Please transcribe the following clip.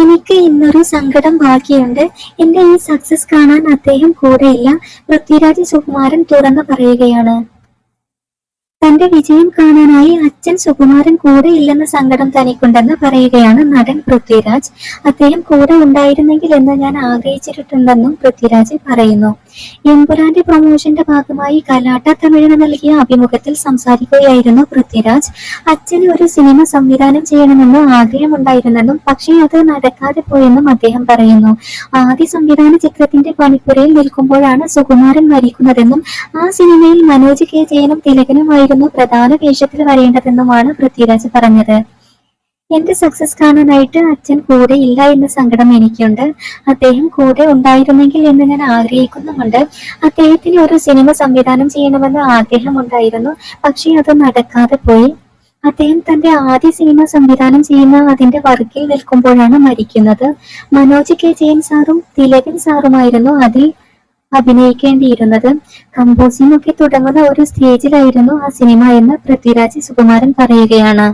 എനിക്ക് ഇന്നൊരു സങ്കടം ബാക്കിയുണ്ട്. എന്റെ ഈ സക്സസ് കാണാൻ അദ്ദേഹം കൂടെയില്ല. പൃഥ്വിരാജ് സുകുമാരൻ തുറന്നു പറയുകയാണ്. തന്റെ വിജയം കാണാനായി അച്ഛൻ സുകുമാരൻ കൂടെ ഇല്ലെന്ന സങ്കടം തനിക്കുണ്ടെന്ന് പറയുകയാണ് നടൻ പൃഥ്വിരാജ്. അദ്ദേഹം കൂടെ ഉണ്ടായിരുന്നെങ്കിൽ എന്ന് ഞാൻ ആഗ്രഹിച്ചിട്ടുണ്ടെന്നും പൃഥ്വിരാജ് പറയുന്നു. എമ്പുരാന്റെ പ്രൊമോഷന്റെ ഭാഗമായി കലാട്ട തമിഴിന് നൽകിയ അഭിമുഖത്തിൽ സംസാരിക്കുകയായിരുന്നു പൃഥ്വിരാജ്. അച്ഛന് ഒരു സിനിമ സംവിധാനം ചെയ്യണമെന്ന് ആഗ്രഹമുണ്ടായിരുന്നെന്നും പക്ഷേ അത് നടക്കാതെ പോയെന്നും അദ്ദേഹം പറയുന്നു. ആദ്യ സംവിധാന ചിത്രത്തിന്റെ പണിപ്പുരയിൽ നിൽക്കുമ്പോഴാണ് സുകുമാരൻ മരിക്കുന്നതെന്നും ആ സിനിമയിൽ മനോജ് കെ ജയനും തിലകനുമായിരുന്നു പ്രധാന വേഷത്തിൽ വരേണ്ടതെന്നുമാണ് പൃഥ്വിരാജ് പറഞ്ഞത്. എന്റെ സക്സസ് കാണാനായിട്ട് അച്ഛൻ കൂടെ ഇല്ല എന്ന സങ്കടം എനിക്കുണ്ട്. അദ്ദേഹം കൂടെ ഉണ്ടായിരുന്നെങ്കിൽ എന്ന് ഞാൻ ആഗ്രഹിക്കുന്നുമുണ്ട്. അദ്ദേഹത്തിന് ഒരു സിനിമ സംവിധാനം ചെയ്യണമെന്ന് ആഗ്രഹം ഉണ്ടായിരുന്നു. പക്ഷേ അത് നടക്കാതെ പോയി. അദ്ദേഹം തന്റെ ആദ്യ സിനിമ സംവിധാനം ചെയ്യുന്ന അതിന്റെ വർക്കിൽ നിൽക്കുമ്പോഴാണ് മരിക്കുന്നത്. മനോജ് കെ. ജയൻ സാറും തിലകൻ സാറുമായിരുന്നു അതിൽ അഭിനയിക്കേണ്ടിയിരുന്നത്. കമ്പോസിംഗ് ഒക്കെ തുടങ്ങുന്ന ഒരു സ്റ്റേജിലായിരുന്നു ആ സിനിമ എന്ന് പൃഥ്വിരാജ് സുകുമാരൻ പറയുകയാണ്.